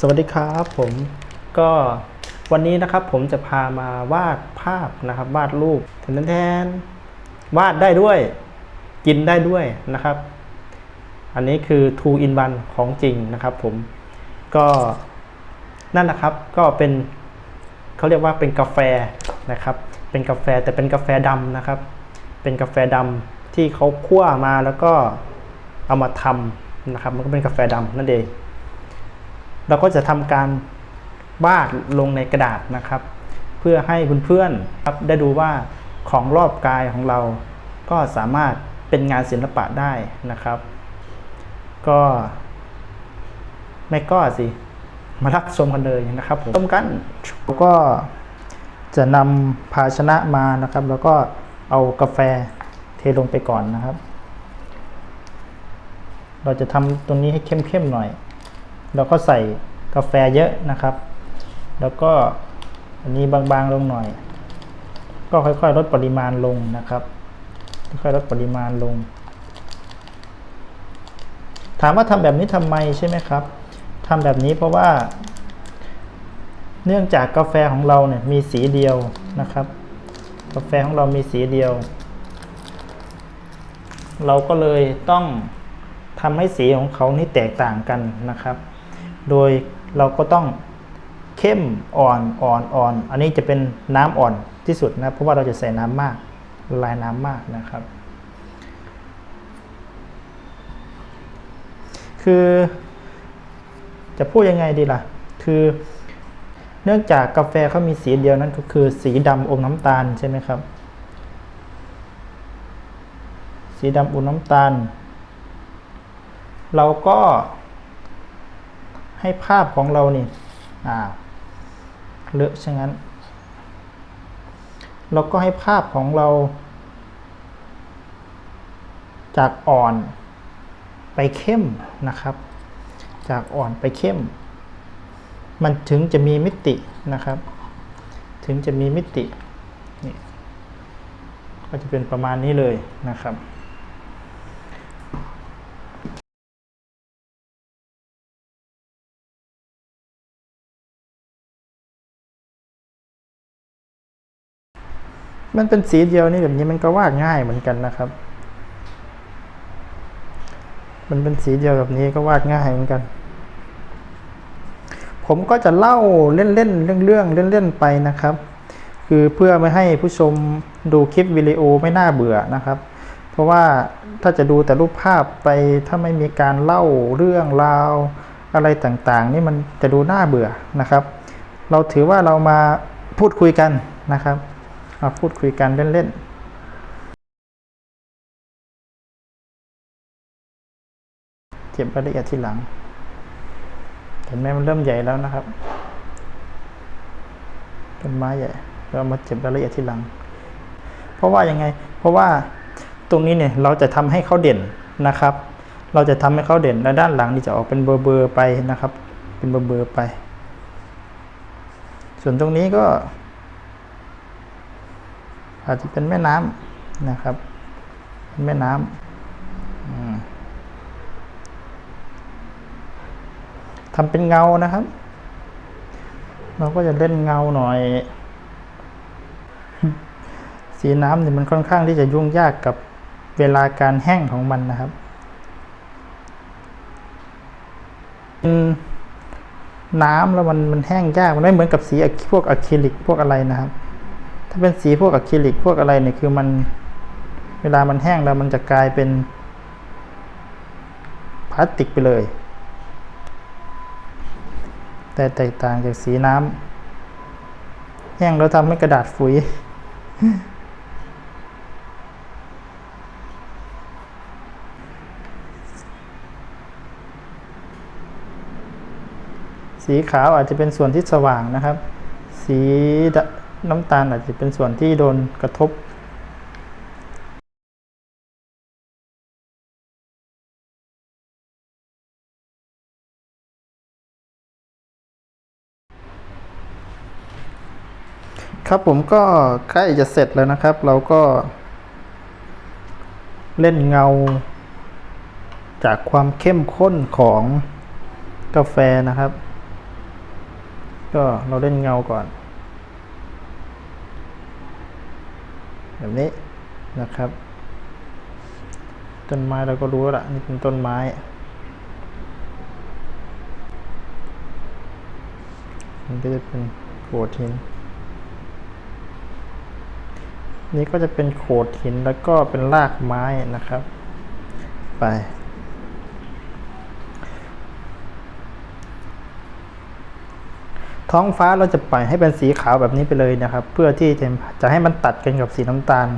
สวัสดีครับผมก็วันนี้นะครับผมจะพามาวาดภาพนะครับ วาดรูปแทนแทนวาดได้ด้วย กินได้ด้วยนะครับ อันนี้คือ two in one ของจริงนะครับผมก็นั่นแหละครับก็เป็นเขาเรียกว่าเป็นกาแฟนะครับ เป็นกาแฟแต่เป็นกาแฟดำนะครับ เป็นกาแฟดำที่เขาคั่วมาแล้วก็เอามาทำนะครับ มันก็เป็นกาแฟดำนั่นเอง เราก็จะทำการวาดลงในกระดาษนะครับ เพื่อให้เพื่อนๆครับได้ดูว่าของรอบกายของเราก็สามารถเป็นงานศิลปะได้นะครับ ก็ไม่ก็สิ มารับชมกันเลยนะครับผมชมกันก็จะนำภาชนะมานะครับ แล้วก็เอากาแฟเทลงไปก่อนนะครับ เราจะทำตรงนี้ให้เข้มๆหน่อย เราก็ใส่กาแฟเยอะนะครับ แล้วก็อันนี้บางๆลงหน่อย ก็ค่อยๆลดปริมาณลงนะครับ ค่อยๆลดปริมาณลง ถามว่าทำแบบนี้ทำไมใช่ไหมครับทำแบบนี้เพราะว่า เนื่องจากกาแฟของเราเนี่ยมีสีเดียวนะครับ กาแฟของเรามีสีเดียว เราก็เลยต้องทำให้สีของเขานี่แตกต่างกันนะครับ โดยเราก็ต้องเข้มอ่อนอ่อนอ่อน อันนี้จะเป็นน้ำอ่อนที่สุดนะ เพราะว่าเราจะใส่น้ำมากละลายน้ำมากนะครับ คือ จะพูดยังไงดีล่ะ คือเนื่องจากกาแฟเขามีสีเดียวนั้นก็คือสีดำอมน้ำตาลใช่ไหมครับ สีดำอมน้ำตาล เราก็ ให้ภาพของเราเนี่อ่าเลอะฉะนั้น เราก็ให้ภาพของเรา จากอ่อนไปเข้มนะครับ จากอ่อนไปเข้ม มันถึงจะมีมิตินะครับ ถึงจะมีมิตินี่ก็จะเป็นประมาณนี้เลยนะครับ มันเป็นสีเดียวนี่แบบนี้มันก็วาดง่ายเหมือนกันนะครับ มันเป็นสีเดียวแบบนี้ก็วาดง่ายเหมือนกัน ผมก็จะเล่าเล่นๆเรื่องเรื่องเล่นๆไปนะครับ คือเพื่อไม่ให้ผู้ชมดูคลิปวิดีโอไม่น่าเบื่อนะครับ เพราะว่าถ้าจะดูแต่รูปภาพไปถ้าไม่มีการเล่าเรื่องราวอะไรต่างๆ นี่มันจะดูน่าเบื่อนะครับ เราถือว่าเรามาพูดคุยกันนะครับ มาพูดคุยกันเล่นๆเก็บรายละเอียดทีหลัง เห็นไหมมันเริ่มใหญ่แล้วนะครับ ต้นไม้ใหญ่ เรามาเก็บรายละเอียดทีหลัง เพราะว่ายังไง เพราะว่าตรงนี้เนี่ยเราจะทำให้เขาเด่นนะครับ เราจะทำให้เขาเด่น และด้านหลังนี่จะออกเป็นเบอร์เบอร์ไปนะครับ เป็นเบอร์เบอร์ไป ส่วนตรงนี้ก็ อาจจะเป็นแม่น้ำนะครับเป็นแม่น้ำทำเป็นเงานะครับ เราก็จะเล่นเงาหน่อย สีน้ำเนี่ยมันค่อนข้างที่จะยุ่งยากกับเวลาการแห้งของมันนะครับเป็นน้ำแล้วมันมันแห้งยากมันไม่เหมือนกับสีพวกอะคริลิกพวกอะไรนะครับ เป็นสีพวกอะคริลิกพวกอะไรเนี่ยคือมันเวลามันแห้งแล้วมันจะกลายเป็นพลาสติกไปเลย แต่แตกต่างจากสีน้ำแห้งแล้วทำให้กระดาษฟุยสีขาวอาจจะเป็นส่วนที่สว่างนะครับ สีด น้ำตาลอาจจะเป็นส่วนที่โดนกระทบครับผมก็ใกล้จะเสร็จแล้วนะครับ เราก็ เล่นเงา จากความเข้มข้นของกาแฟนะครับ ก็เราเล่นเงาก่อน แบบนี้นะครับ ต้นไม้เราก็รู้แล้วละนี่เป็นต้นไม้มันก็จะเป็นโขดหิน นี่ก็จะเป็นโขดหินแล้วก็เป็นรากไม้นะครับ ไป ท้องฟ้าเราจะปล่อยให้เป็นสีขาวแบบนี้ไปเลยนะครับ เพื่อที่จะให้มันตัดกันกับสีน้ำตาล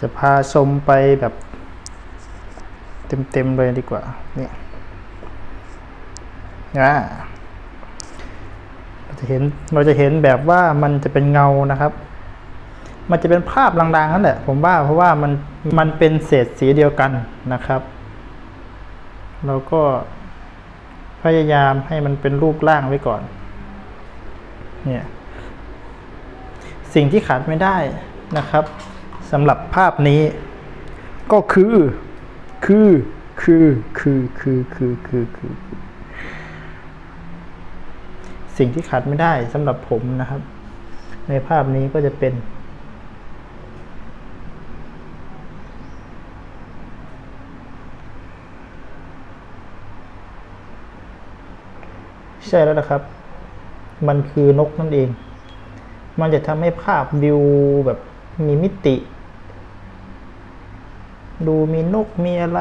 จะพาชมไปแบบเต็มๆเลยดีกว่า นี่อ่าเราจะเห็น เราจะเห็นแบบว่ามันจะเป็นเงานะครับ มันจะเป็นภาพลางๆนั่นแหละ ผมว่า เพราะว่ามัน มันเป็นเศษสีเดียวกันนะครับ เราก็พยายามให้มันเป็นรูปร่างไว้ก่อน เนี่ย สิ่งที่ขาดไม่ได้นะครับ สำหรับภาพนี้ ก็คือ คือคือคือคือคือคือคือ สิ่งที่ขาดไม่ได้สำหรับผมนะครับ ในภาพนี้ก็จะเป็น ใช่แล้วนะครับ มันคือนกนั่นเอง มันจะทำให้ภาพวิวแบบมีมิติ ดูมีนกมีอะไร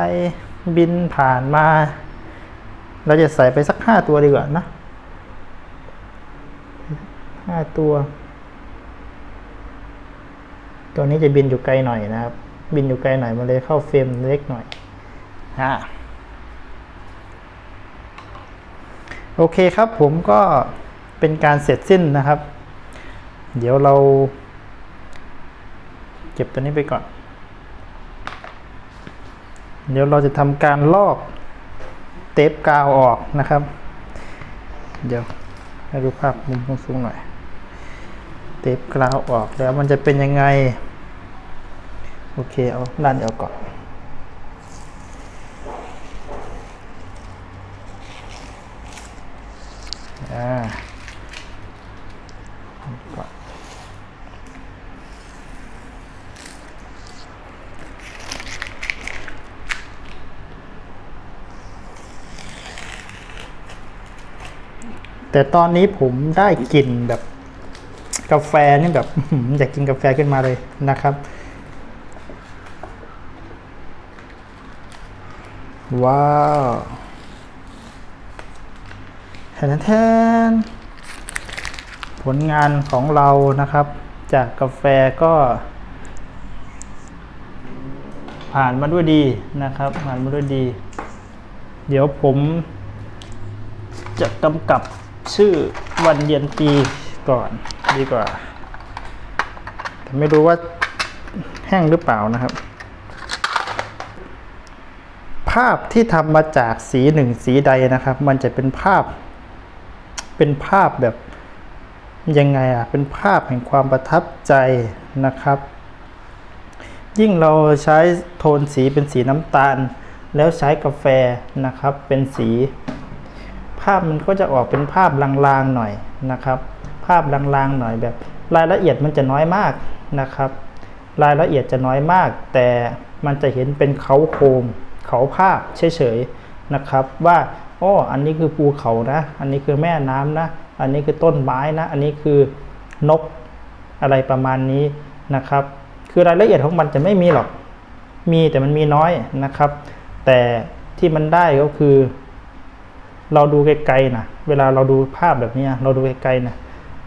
บินผ่านมา เราจะใส่ไปสักห้าตัวดีกว่านะห้าตัว ตัวนี้จะบินอยู่ไกลหน่อยนะครับ บินอยู่ไกลหน่อยมันเลยเข้าเฟรมเล็กหน่อยฮะโอเคครับผมก็เป็นการเสร็จสิ้นนะครับ เดี๋ยวเรา เก็บตัวนี้ไปก่อน เดี๋ยวเราจะทำการลอกเทปกาวออกนะครับ เดี๋ยวให้ดูภาพมุมสูงๆหน่อย เทปกาวออกแล้วมันจะเป็นยังไง โอเค เอาด้านเดียวก่อนอ่า แต่ตอนนี้ผมได้กลิ่นแบบกาแฟนี่แบบอยากกินกาแฟขึ้นมาเลยนะครับ ว้าวแทนแทนผลงานของเรานะครับ จากกาแฟก็ ผ่านมาด้วยดีนะครับ ผ่านมาด้วยดี เดี๋ยวผมจะกำกับ ชื่อวันเดือนปีก่อนดีกว่าแต่ไม่รู้ว่าแห้งหรือเปล่านะครับ ภาพที่ทำมาจากสีหนึ่งสีใดนะครับ มันจะเป็นภาพ เป็นภาพแบบยังไงอะ เป็นภาพแห่งความประทับใจนะครับ ยิ่งเราใช้โทนสีเป็นสีน้ำตาล แล้วใช้กาแฟนะครับ เป็นสี ภาพมันก็จะออกเป็นภาพลางๆหน่อยนะครับ ภาพลางๆหน่อยแบบ รายละเอียดมันจะน้อยมากนะครับ รายละเอียดจะน้อยมาก แต่มันจะเห็นเป็นเขาโครงเขาภาพเฉยๆนะครับว่าอ้ออันนี้คือภูเขานะ อันนี้คือแม่น้ำนะ อันนี้คือต้นไม้นะ อันนี้คือนกอะไรประมาณนี้นะครับ คือรายละเอียดของมันจะไม่มีหรอก มีแต่มันมีน้อยนะครับ แต่ที่มันได้ก็คือ เราดูไกลๆนะเวลาเราดูภาพแบบนี้เราดูไกลๆนะ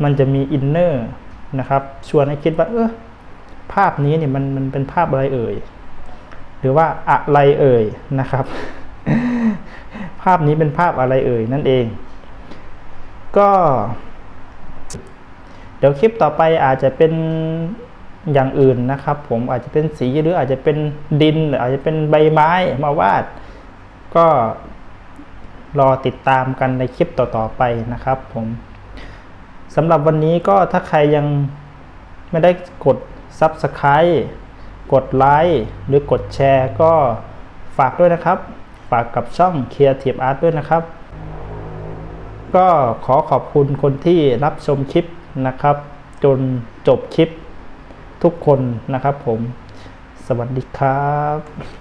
มันจะมีอินเนอร์นะครับชวนให้คิดว่า เออภาพนี้เนี่ยมันมันเป็นภาพอะไรเอ่ย หรือว่าอะไรเอ่ยนะครับ ภาพนี้เป็นภาพอะไรเอ่ยนั่นเอง ก็ เดี๋ยวคลิปต่อไปอาจจะเป็นอย่างอื่นนะครับ ผมอาจจะเป็นสีหรืออาจจะเป็นดินหรืออาจจะเป็นใบไม้มาวาด ก็ รอติดตามกันในคลิปต่อๆไปนะครับผมสำหรับวันนี้ก็ถ้าใครยังไม่ได้กด Subscribe กดไลค์หรือกดแชร์ก็ฝากด้วยนะครับ ฝากกับช่อง Creative Art ด้วยนะครับ ก็ขอขอบคุณคนที่รับชมคลิปนะครับ จนจบคลิปทุกคนนะครับผม สวัสดีครับ